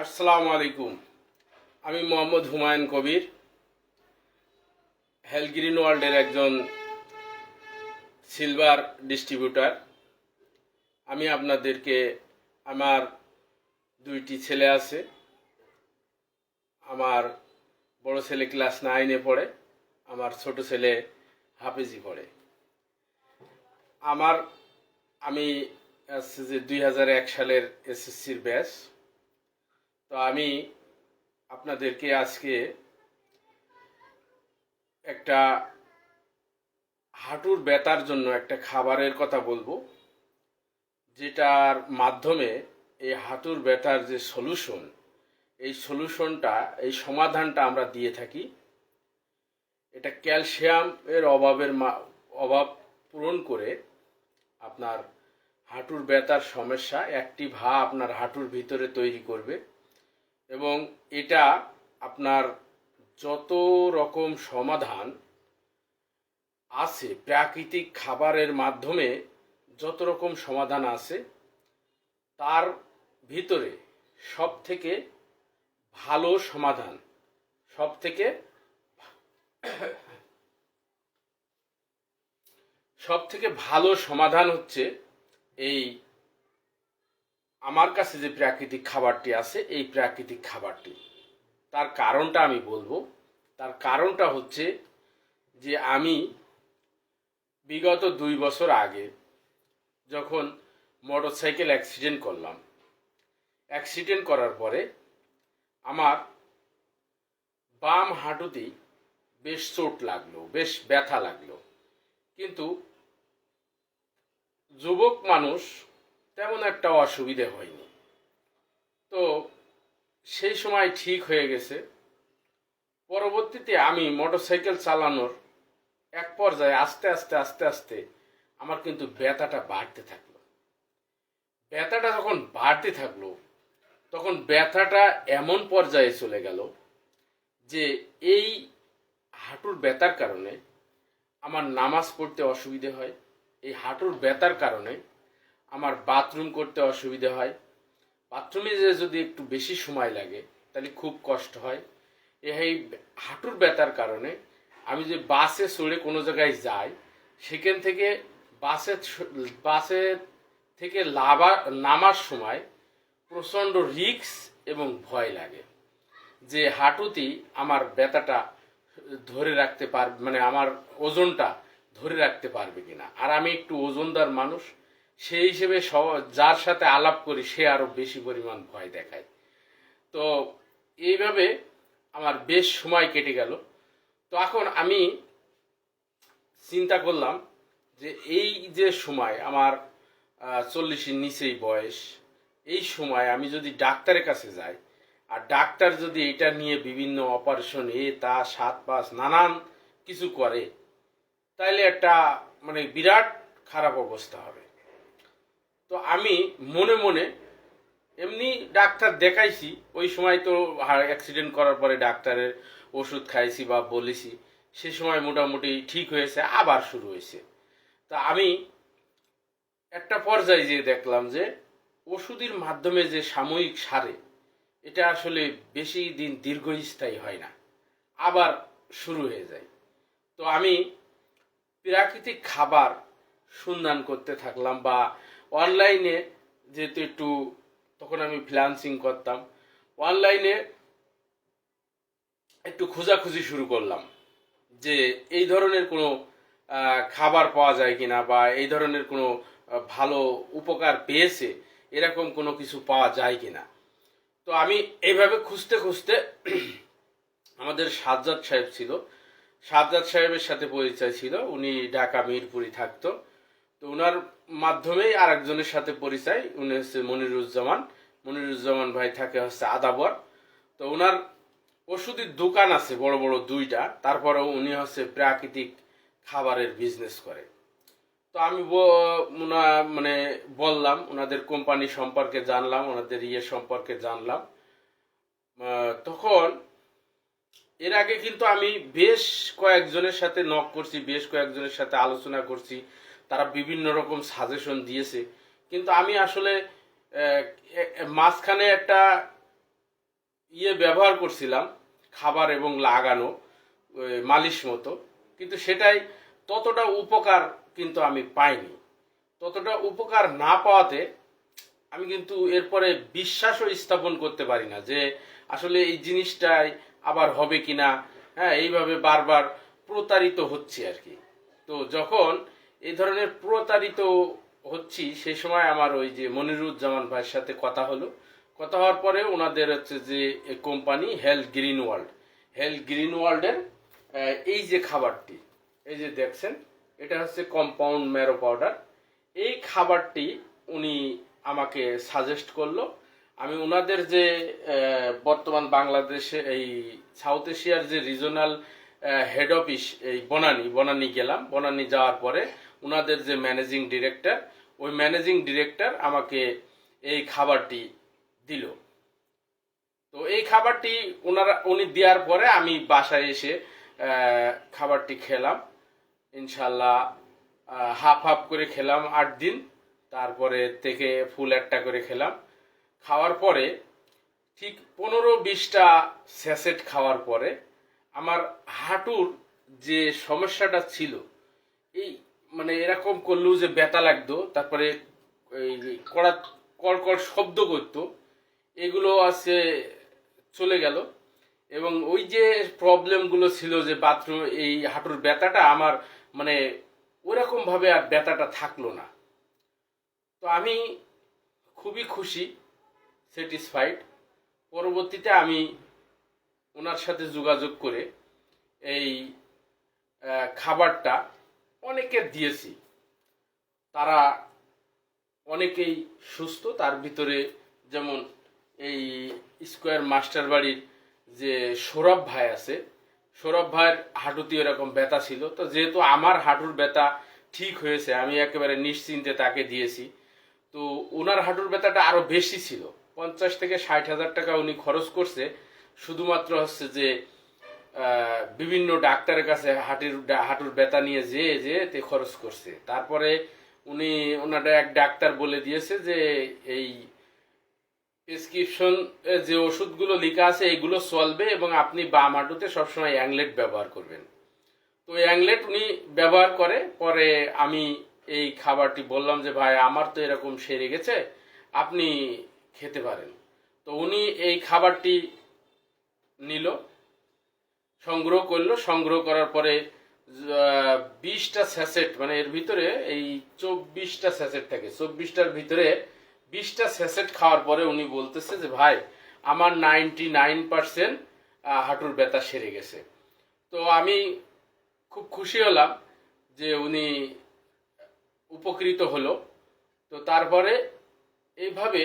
আসসালামু আলাইকুম। আমি মোহাম্মদ হুমায়ুন কবির, হেলগ্রিন ওয়ার্ল্ডের একজন সিলভার ডিস্ট্রিবিউটার। আমি আপনাদেরকে, আমার দুইটি ছেলে আছে। আমার বড় ছেলে ক্লাস নাইনে পড়ে, আমার ছোট ছেলে হাফেজি পড়ে। আমার, আমি আছে যে দুই হাজার এক সালের এসএসসির ব্যাচ। তো আমি আপনাদেরকে আজকে একটা হাঁটুর ব্যথার জন্য একটা খাবারের কথা বলব, যেটার মাধ্যমে এই হাঁটুর ব্যথার যে সলিউশন এই সলিউশনটা এই সমাধানটা আমরা দিয়ে থাকি। এটা ক্যালসিয়াম এর অভাবের অভাব পূরণ করে আপনার হাঁটুর ব্যথার সমস্যা একটি ভা আপনার হাঁটুর ভিতরে তৈরি করবে। এবং এটা আপনার যত রকম সমাধান আছে, প্রাকৃতিক খাবারের মাধ্যমে যত রকম সমাধান আছে, তার ভিতরে সব থেকে ভালো সমাধান সব থেকে সব থেকে ভালো সমাধান হচ্ছে এই আমার কাছে যে প্রাকৃতিক খাবারটি আছে, এই প্রাকৃতিক খাবারটি। তার কারণটা আমি বলব। তার কারণটা হচ্ছে যে আমি বিগত দুই বছর আগে যখন মোটরসাইকেল অ্যাক্সিডেন্ট করলাম। অ্যাক্সিডেন্ট করার পরে আমার বাম হাঁটুতেই বেশ চোট লাগল, বেশ ব্যথা লাগল। কিন্তু যুবক মানুষ তেমন একটা অসুবিধে হয়নি। তো সেই সময় ঠিক হয়ে গেছে। পরবর্তীতে আমি মোটরসাইকেল চালানোর এক পর্যায়ে আস্তে আস্তে আস্তে আস্তে আমার কিন্তু ব্যথাটা বাড়তে থাকল। ব্যথাটা যখন বাড়তে থাকল, তখন ব্যথাটা এমন পর্যায়ে চলে গেল যে এই হাঁটুর ব্যথার কারণে আমার নামাজ পড়তে অসুবিধে হয়। এই হাঁটুর ব্যথার কারণে আমার বাথরুম করতে অসুবিধা হয়। বাথরুমে যে যদি একটু বেশি সময় লাগে, তাহলে খুব কষ্ট হয়। এই হাঁটুর ব্যথার কারণে আমি যে বাসে চড়ে কোনো জায়গায় যাই, সেখান থেকে বাসে বাসে থেকে লাভা নামার সময় প্রচণ্ড রিক্স এবং ভয় লাগে যে হাঁটুতেই আমার ব্যথাটা ধরে রাখতে পার মানে আমার ওজনটা ধরে রাখতে পারবে কিনা। আর আমি একটু ওজনদার মানুষ সেই হিসেবে যার সাথে আলাপ করি, সে আরও বেশি পরিমাণ ভয় দেখায়। তো এইভাবে আমার বেশ সময় কেটে গেল। তো এখন আমি চিন্তা করলাম যে এই যে সময়, আমার চল্লিশের নিচেই বয়স, এই সময় আমি যদি ডাক্তারের কাছে যাই, আর ডাক্তার যদি এটা নিয়ে বিভিন্ন অপারেশন এ, তা, সাত, পাঁচ, নানান কিছু করে, তাইলে একটা মানে বিরাট খারাপ অবস্থা হবে। তো আমি মনে মনে এমনি ডাক্তার দেখাইছি, ওই সময় তো অ্যাক্সিডেন্ট করার পরে ডাক্তারের ওষুধ খাইছি বা বলেছি, সে সময় মোটামুটি ঠিক হয়েছে, আবার শুরু হয়েছে। তা আমি একটা পর্যায়ে যে দেখলাম যে, ওষুধের মাধ্যমে যে সাময়িক সারে, এটা আসলে বেশি দিন দীর্ঘস্থায়ী হয় না, আবার শুরু হয়ে যায়। তো আমি প্রাকৃতিক খাবার সন্ধান করতে থাকলাম বা অনলাইনে যেহেতু একটু তখন আমি ফ্রিল্যান্সিং করতাম অনলাইনে একটু খোঁজাখুঁজি শুরু করলাম যে এই ধরনের কোনো খাবার পাওয়া যায় কিনা বা এই ধরনের কোনো ভালো উপকার পেয়েছে, এরকম কোনো কিছু পাওয়া যায় কিনা। তো আমি এইভাবে খুঁজতে খুঁজতে আমাদের সাজ্জাদ সাহেব ছিল। সাজ্জাদ সাহেবের সাথে পরিচয় ছিল, উনি ঢাকা মিরপুরি থাকতো। তো ওনার মাধ্যমেই আরেকজনের সাথে পরিচয়। উনি হচ্ছে মনিরুজ্জামান। মনিরুজ্জামান ভাই থাকে হচ্ছে আদাবর। তো ওনার ওষুধের দোকান আছে বড় বড় দুইটা। তারপরেও উনি হচ্ছে প্রাকৃতিক খাবারের বিজনেস করে। তো আমি মানে বললাম ওনাদের কোম্পানি সম্পর্কে জানলাম ওনাদের ইয়ে সম্পর্কে জানলাম। তখন এর আগে কিন্তু আমি বেশ কয়েকজনের সাথে নক করছি, বেশ কয়েকজনের সাথে আলোচনা করছি। তারা বিভিন্ন রকম সাজেশন দিয়েছে। কিন্তু আমি আসলে মাঝখানে একটা ইয়ে ব্যবহার করছিলাম, খাবার এবং লাগানো মালিশ মতো। কিন্তু সেটাই ততটা উপকার কিন্তু আমি পাইনি। ততটা উপকার না পাওয়াতে আমি কিন্তু এরপরে বিশ্বাসও স্থাপন করতে পারি না যে আসলে এই জিনিসটাই আবার হবে কিনা। হ্যাঁ এইভাবে বারবার প্রতারিত হচ্ছে আর কি। তো যখন এই ধরনের প্রতারিত হচ্ছি সেই সময় আমার ওই যে মনিরুজ্জামান ভাইয়ের সাথে কথা হলো। কথা হওয়ার পরে ওনাদের হচ্ছে যে company health green world. Health green ওয়ার্ল্ডের এই যে খাবারটি, এই যে দেখছেন, এটা হচ্ছে কম্পাউন্ড ম্যারো পাউডার। এই খাবারটি উনি আমাকে সাজেস্ট করল। আমি ওনাদের যে বর্তমান বাংলাদেশে এই সাউথ এশিয়ার যে রিজনাল হেড অফিস, এই বনানী বনানী গেলাম। বনানী যাওয়ার পরে ওনাদের যে ম্যানেজিং ডিরেক্টর ওই ম্যানেজিং ডিরেক্টর আমাকে এই খাবারটি দিল। তো এই খাবারটি ওনারা উনি দেওয়ার পরে আমি বাসায় এসে খাবারটি খেলাম। ইনশাল্লাহ হাফ হাফ করে খেলাম আট দিন। তারপরে থেকে ফুল একটা করে খেলাম। খাওয়ার পরে ঠিক পনেরো বিশটা স্যাসেট খাওয়ার পরে আমার হাঁটুর যে সমস্যাটা ছিল, এই মানে এরকম করলেও যে ব্যথা লাগতো, তারপরে এই কড়া কড়কড় শব্দ করতো, এগুলো আছে চলে গেল। এবং ওই যে প্রবলেমগুলো ছিল যে বাথরুম এই হাঁটুর ব্যথাটা আমার মানে ওরকমভাবে আর ব্যথাটা থাকল না। তো আমি খুবই খুশি স্যাটিসফাইড পরবর্তীতে আমি ওনার সাথে যোগাযোগ করে এই খাবারটা অনেকে দিয়েছি। তারা অনেকেই সুস্থ, তার ভিতরে যেমন এই স্কোয়ার মাস্টার বাড়ির যে সৌরভ ভাই আছে, সৌরভ ভাইয়ের হাঁটুতে এরকম ব্যথা ছিল। তো যেহেতু আমার হাঁটুর ব্যথা ঠিক হয়েছে, আমি একেবারে নিশ্চিন্তে তাকে দিয়েছি। তো ওনার হাঁটুর ব্যথাটা আরও বেশি ছিল। পঞ্চাশ থেকে ষাট হাজার টাকা উনি খরচ করছে। শুধুমাত্র হচ্ছে যে বিভিন্ন ডাক্তারের কাছে হাঁটুর হাঁটুর ব্যথা নিয়ে যে যে তে খরচ করছে। তারপরে উনি ওনারা এক ডাক্তার বলে দিয়েছে যে, এই প্রেসক্রিপশন যে ওষুধগুলো লেখা আছে, এগুলো চলবে এবং আপনি বাম হাঁটুতে সবসময় অ্যাংলেট ব্যবহার করবেন। তো অ্যাংলেট উনি ব্যবহার করে, পরে আমি এই খাবারটি বললাম যে, ভাই, আমার তো এরকম সেরে গেছে, আপনি খেতে পারেন। তো উনি এই খাবারটি নিল সংগ্রহ করল। সংগ্রহ করার পরে বিশটা স্যাসেট মানে এর ভিতরে এই চব্বিশটা স্যাসেট থাকে। চব্বিশটার ভিতরে বিশটা স্যাসেট খাওয়ার পরে উনি বলতেছে যে, ভাই, আমার নাইনটি নাইন পার্সেন্ট হাঁটুর ব্যথা সেরে গেছে। তো আমি খুব খুশি হলাম যে উনি উপকৃত হলো। তো তারপরে এইভাবে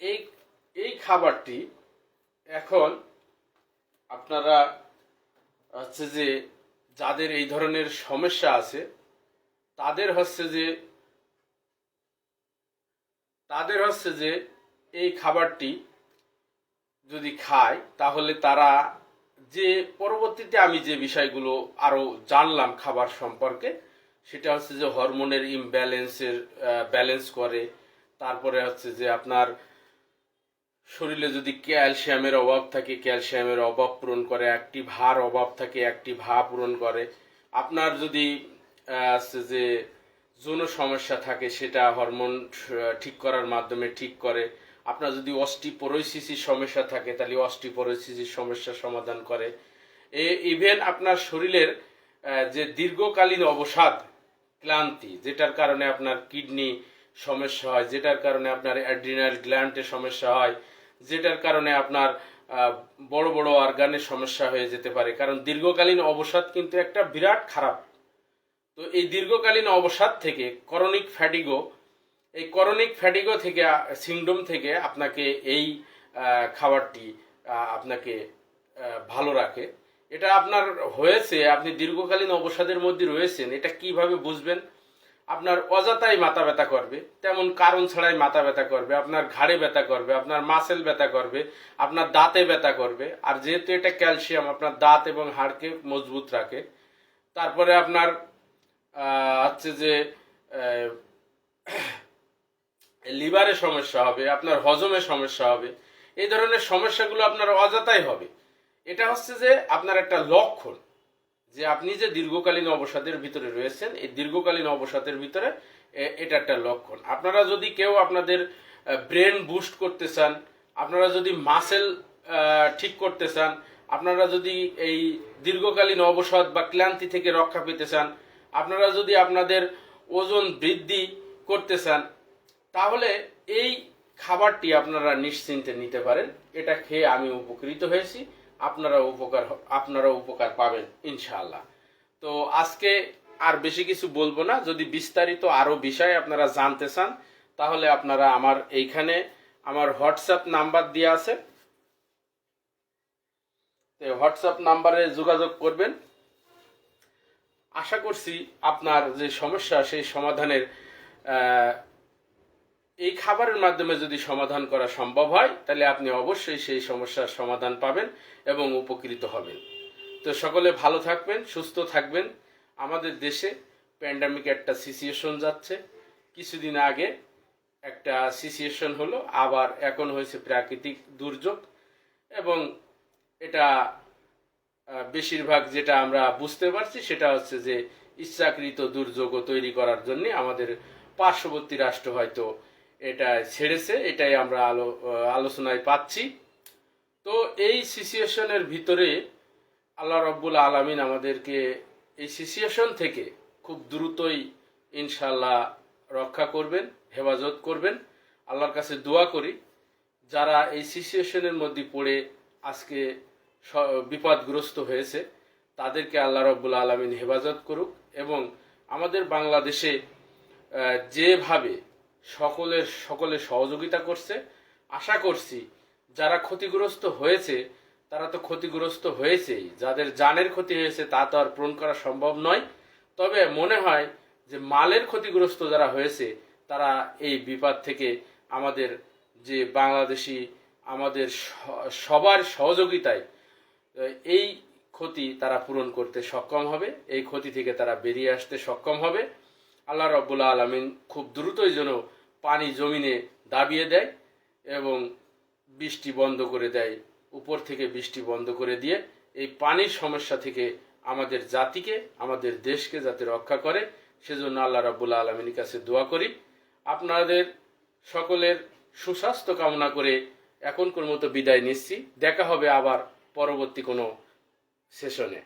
এই এই খাবারটি এখন আপনারা হচ্ছে যে যাদের এই ধরনের সমস্যা আছে, তাদের হচ্ছে যে, তাদের হচ্ছে যে এই খাবারটি যদি খায়, তাহলে তারা যে পরবর্তীতে আমি যে বিষয়গুলো আরও জানলাম খাবার সম্পর্কে, সেটা হচ্ছে যে হরমোনের ইমব্যালেন্সের ব্যালেন্স করে, তারপরে হচ্ছে যে আপনার শরীরে যদি ক্যালসিয়ামের অভাব থাকে, ক্যালসিয়ামের অভাব পূরণ করে, একটি ভার অভাব থাকে, একটি ভা পূরণ করে, আপনার যদি যে যৌন সমস্যা থাকে, সেটা হরমোন ঠিক করার মাধ্যমে ঠিক করে, আপনার যদি অস্টিপোরোসিসির সমস্যা থাকে, তাহলে অস্টিপোরোসিসির সমস্যার সমাধান করে। এ ইভেন আপনার শরীরের যে দীর্ঘকালীন অবসাদ, ক্লান্তি, যেটার কারণে আপনার কিডনি সমস্যা হয়, যেটার কারণে আপনার অ্যাড্রিনাল গ্ল্যান্ডের সমস্যা হয় যেটার কারণে আপনার বড় বড় অর্গানের সমস্যা হয়ে যেতে পারে। কারণ দীর্ঘকালীন অবসাদ কিন্তু একটা বিরাট খারাপ। তো এই দীর্ঘকালীন অবসাদ থেকে, করনিক ফ্যাটিগো, এই করনিক ফ্যাটিগো থেকে, সিন্ড্রোম থেকে আপনাকে এই খাবারটি আপনাকে ভালো রাখে। এটা আপনার হয়েছে, আপনি দীর্ঘকালীন অবসাদের মধ্যে রয়েছেন, এটা কীভাবে বুঝবেন? আপনার অযথাই মাথা ব্যথা করবে, তেমন কারণ ছাড়াই মাথা ব্যথা করবে, আপনার ঘাড়ে ব্যথা করবে, আপনার মাসেল ব্যথা করবে, আপনার দাঁতে ব্যথা করবে, আর যেহেতু এটা ক্যালসিয়াম আপনার দাঁত এবং হাড়কে মজবুত রাখে, তারপরে আপনার হচ্ছে যে লিভারে সমস্যা হবে, আপনার হজমে সমস্যা হবে, এই ধরনের সমস্যাগুলো আপনার অযথাই হবে। এটা হচ্ছে যে আপনার একটা লক্ষণ। যে আপনি যে দীর্ঘকালীন অবসাদের ভিতরে রয়েছেন, এই দীর্ঘকালীন অবসাদের ভিতরে এটা একটা লক্ষণ। আপনারা যদি কেউ আপনাদের ব্রেন বুস্ট করতে চান, আপনারা যদি মাসেল ঠিক করতে চান, আপনারা যদি এই দীর্ঘকালীন অবসাদ বা ক্লান্তি থেকে রক্ষা পেতে চান, আপনারা যদি আপনাদের ওজন বৃদ্ধি করতে চান, তাহলে এই খাবারটি আপনারা নিশ্চিন্তে নিতে পারেন। এটা খেয়ে আমি উপকৃত হয়েছি। আপনারা উপকার আপনারা উপকার পাবেন, ইনশাআল্লাহ। তো আজকে আর বেশি কিছু বলব না। যদি বিস্তারিত আরও বিষয় আপনারা জানতে চান, তাহলে আপনারা আমার এইখানে আমার হোয়াটসঅ্যাপ নাম্বার দেওয়া আছে। হোয়াটসঅ্যাপ নাম্বারে যোগাযোগ করবেন। আশা করছি আপনার যে সমস্যা, সেই সমাধানের এই খাবারের মাধ্যমে যদি সমাধান করা সম্ভব হয়, তাহলে আপনি অবশ্যই সেই সমস্যার সমাধান পাবেন এবং উপকৃত হবেন। তো সকলে ভালো থাকবেন, সুস্থ থাকবেন। আমাদের দেশে প্যান্ডামিক একটা সিচুয়েশন যাচ্ছে। কিছুদিন আগে একটা সিচুয়েশন হলো, আবার এখন হয়েছে প্রাকৃতিক দুর্যোগ এবং এটা বেশিরভাগ যেটা আমরা বুঝতে পারছি সেটা হচ্ছে যে ইচ্ছাকৃত দুর্যোগ তৈরি করার জন্য আমাদের পার্শ্ববর্তী রাষ্ট্র হয়তো এটা ছেড়েছে, এটাই আমরা আলো আলোচনায় পাচ্ছি। তো এই সিচুয়েশনের ভিতরে আল্লাহ রব্বুল আলমিন আমাদেরকে এই সিচুয়েশন থেকে খুব দ্রুতই ইনশাল্লাহ রক্ষা করবেন, হেফাজত করবেন। আল্লাহর কাছে দোয়া করি, যারা এই সিচুয়েশনের মধ্যে পড়ে আজকে বিপদগ্রস্ত হয়েছে, তাদেরকে আল্লাহ রব্বুল আলমিন হেফাজত করুক এবং আমাদের বাংলাদেশে যেভাবে সকলের সকলে সহযোগিতা করছে। আশা করছি যারা ক্ষতিগ্রস্ত হয়েছে, তারা তো ক্ষতিগ্রস্ত হয়েছেই। যাদের জানের ক্ষতি হয়েছে, তা তো আর পূরণ করা সম্ভব নয়। তবে মনে হয় যে মালের ক্ষতিগ্রস্ত যারা হয়েছে, তারা এই বিপদ থেকে আমাদের যে বাংলাদেশি, আমাদের সবার সহযোগিতায়, এই ক্ষতি তারা পূরণ করতে সক্ষম হবে। এই ক্ষতি থেকে তারা বেরিয়ে আসতে সক্ষম হবে। আল্লাহ রব্বুল্লা আলমিন খুব দ্রুতই যেন পানি জমিনে দাবিয়ে দেয় এবং বৃষ্টি বন্ধ করে দেয়, উপর থেকে বৃষ্টি বন্ধ করে দিয়ে এই পানির সমস্যা থেকে আমাদের জাতিকে, আমাদের দেশকে যাতে রক্ষা করে, সেজন্য আল্লাহ রাবুল্লা আলমিনের কাছে দোয়া করি। আপনাদের সকলের সুস্বাস্থ্য কামনা করে এখনকার মতো বিদায় নিচ্ছি। দেখা হবে আবার পরবর্তী কোনো সেশনে।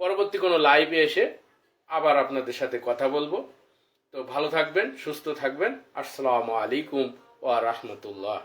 পরবর্তী কোনো লাইভে এসে আবার আপনাদের সাথে কথা বলব। তো ভালো থাকবেন সুস্থ থাকবেন। আসসালামু আলাইকুম ওয়া রাহমাতুল্লাহ।